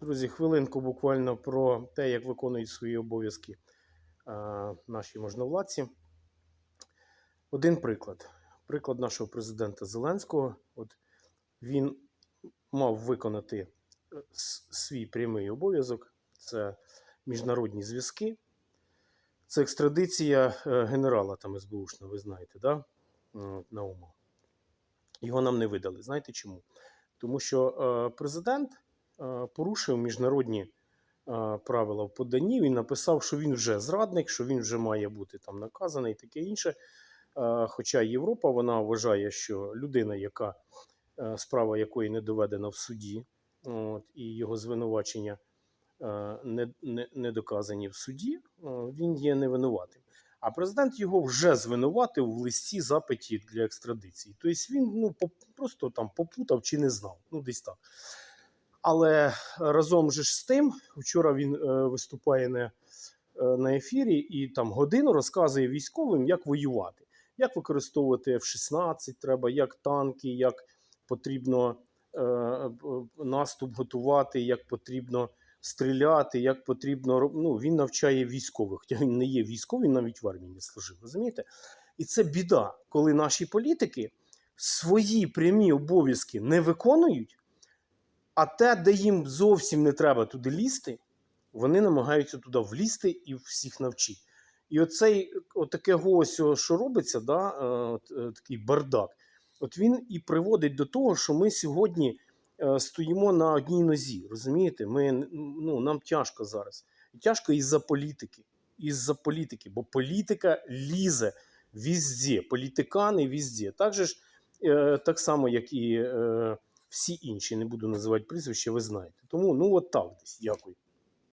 Друзі, хвилинку буквально про те, як виконують свої обов'язки наші можновладці. Один приклад. Приклад нашого президента Зеленського. От він мав виконати е, свій прямий обов'язок. Це міжнародні зв'язки. Це екстрадиція е, генерала там СБУшного, ви знаєте, да? М, Наума. Його нам не видали. Знаєте чому? Тому що е, президент порушив міжнародні е, правила в поданні. Він написав, що він вже зрадник, що він вже має бути там наказаний і таке інше. Е, Хоча Європа вона вважає, що людина, яка е, справа якої не доведена в суді, от, і його звинувачення е, не, не, не доказані в суді, е, він є невинуватим. А президент його вже звинуватив в листі запиті для екстрадиції. Тобто він ну, просто там попутав чи не знав. Ну, десь так. Але разом же ж з тим, вчора він е, виступає на, е, на ефірі і там годину розказує військовим, як воювати, як використовувати F-16 треба, як танки, як потрібно е, наступ готувати, як потрібно стріляти, як потрібно ну, він навчає військових. Хоча він не є військовий, навіть в армії не служив. Розумієте? І це біда, коли наші політики свої прямі обов'язки не виконують, а те, де їм зовсім не треба туди лізти, вони намагаються туди влізти і всіх навчити. І оцей отаке ось, що робиться, да, е, от, е, такий бардак, от він і приводить до того, що ми сьогодні е, стоїмо на одній нозі. Розумієте? Ми, ну, нам тяжко зараз. Тяжко із-за політики. Із-за політики, бо політика лізе візде, політикани візде. Так, же ж, так само, як і всі інші, не буду називати прізвища, ви знаєте. Тому ну от так десь. Дякую.